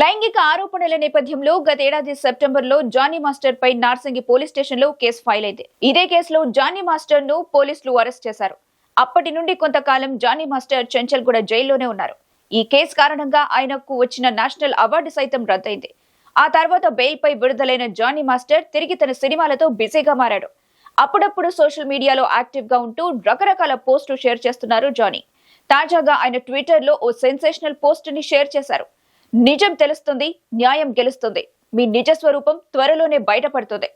లైంగిక ఆరోపణల నేపథ్యంలో గతేడాది సెప్టెంబర్లో జానీ మాస్టర్ పై నార్సింగి పోలీస్ స్టేషన్లో కేసు ఫైల్ అయింది. ఇదే కేసులో జానీ మాస్టర్ను పోలీసులు అరెస్ట్ చేశారు. అప్పటి నుండి కొంతకాలం జానీ మాస్టర్ చెంచల్గూడ జైల్లోనే ఉన్నారు. ఈ కేసు కారణంగా ఆయనకు వచ్చిన నేషనల్ అవార్డు సైతం రద్దయింది. ఆ తర్వాత బెయిల్ పై విడుదలైన జానీ మాస్టర్ తిరిగి తన సినిమాలతో బిజీగా మారాడు. అప్పుడప్పుడు సోషల్ మీడియాలో యాక్టివ్గా ఉంటూ రకరకాల పోస్టులు షేర్ చేస్తున్నారు జానీ. తాజాగా ఆయన ట్విట్టర్లో ఓ సెన్సేషనల్ పోస్ట్ని షేర్ చేశారు. నిజం తెలుస్తుంది న్యాయం గెలుస్తుంది. మీ నిజ స్వరూపం త్వరలోనే బయటపడుతుంది.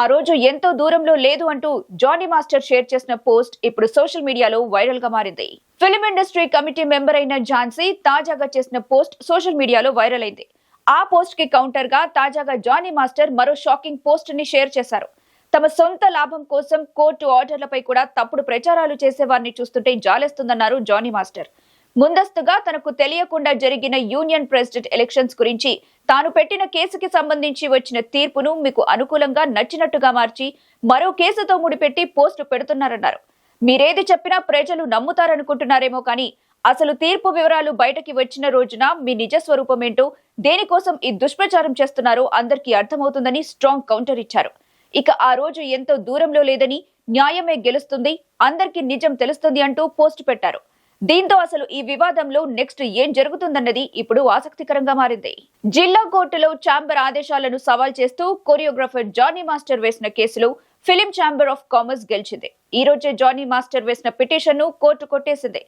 ఆ రోజు ఎంతో దూరంలో లేదు అంటూ జానీ మాస్టర్ షేర్ చేసిన పోస్ట్ ఇప్పుడు సోషల్ మీడియాలో వైరల్గా మారింది. ఫిల్మ్ ఇండస్ట్రీ కమిటీ మెంబర్ అయిన ఝాన్సీ తాజాగా చేసిన పోస్ట్ సోషల్ మీడియాలో వైరల్ అయింది. ఆ పోస్ట్కి కౌంటర్గా తాజాగా జానీ మాస్టర్ మరో షాకింగ్ పోస్ట్ని షేర్ చేశారు. తమ సొంత లాభం కోసం కోర్టు ఆర్డర్లపై కూడా తప్పుడు ప్రచారాలు చేసే వారిని చూస్తుంటే జాలేస్తుందన్నారు జానీ మాస్టర్. ముందస్తుగా తనకు తెలియకుండా జరిగిన యూనియన్ ప్రెసిడెంట్ ఎలక్షన్స్ గురించి తాను పెట్టిన కేసుకి సంబంధించి వచ్చిన తీర్పును మీకు అనుకూలంగా నచ్చినట్టుగా మార్చి మరో కేసుతో ముడిపెట్టి పోస్టు పెడుతున్నారన్నారు. మీరేది చెప్పినా ప్రజలు నమ్ముతారనుకుంటున్నారేమో కానీ అసలు తీర్పు వివరాలు బయటకి వచ్చిన రోజున మీ నిజ స్వరూపమేంటో దేనికోసం ఈ దుష్ప్రచారం చేస్తున్నారో అందరికీ అర్థమవుతుందని స్ట్రాంగ్ కౌంటర్ ఇచ్చారు. ఇక ఆ రోజు ఎంతో దూరంలో లేదని న్యాయమే గెలుస్తుంది అందరికీ నిజం తెలుస్తుంది అంటూ పోస్ట్ పెట్టారు. దీంతో అసలు ఈ వివాదంలో నెక్స్ట్ ఏం జరుగుతుందన్నది ఇప్పుడు ఆసక్తికరంగా మారింది. జిల్లా కోర్టులో ఛాంబర్ ఆదేశాలను సవాల్ చేస్తూ కొరియోగ్రాఫర్ జానీ మాస్టర్ వేసిన కేసులో ఫిలిం ఛాంబర్ ఆఫ్ కామర్స్ గెలిచింది. ఈ రోజే జానీ మాస్టర్ వేసిన పిటిషన్ను కోర్టు కొట్టేసింది.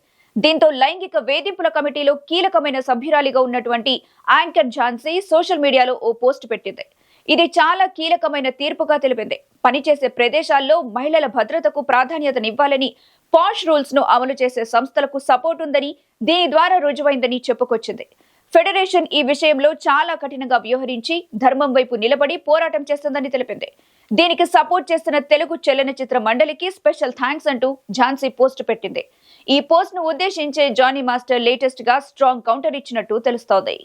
దీంతో లైంగిక వేధింపుల కమిటీలో కీలకమైన సభ్యురాలిగా ఉన్నటువంటి యాంకర్ ఝాన్సీ సోషల్ మీడియాలో ఓ పోస్ట్ పెట్టింది. ఇది చాలా కీలకమైన తీర్పుగా తెలిపింది. పనిచేసే ప్రదేశాల్లో మహిళల భద్రతకు ప్రాధాన్యతనివ్వాలని పాష్ రూల్స్ను అమలు చేసే సంస్థలకు సపోర్ట్ ఉందని దీని ద్వారా రుజువైందని చెప్పుకొచ్చింది. ఫెడరేషన్ ఈ విషయంలో చాలా కఠినంగా వ్యవహరించి ధర్మం వైపు నిలబడి పోరాటం చేస్తుందని తెలిపింది. దీనికి సపోర్ట్ చేస్తున్న తెలుగు చలనచిత్ర మండలికి స్పెషల్ థ్యాంక్స్ అంటూ ఝాన్సీ పోస్ట్ పెట్టింది. ఈ పోస్ట్ను ఉద్దేశించే జానీ మాస్టర్ లేటెస్ట్గా స్ట్రాంగ్ కౌంటర్ ఇచ్చినట్టు తెలుస్తోంది.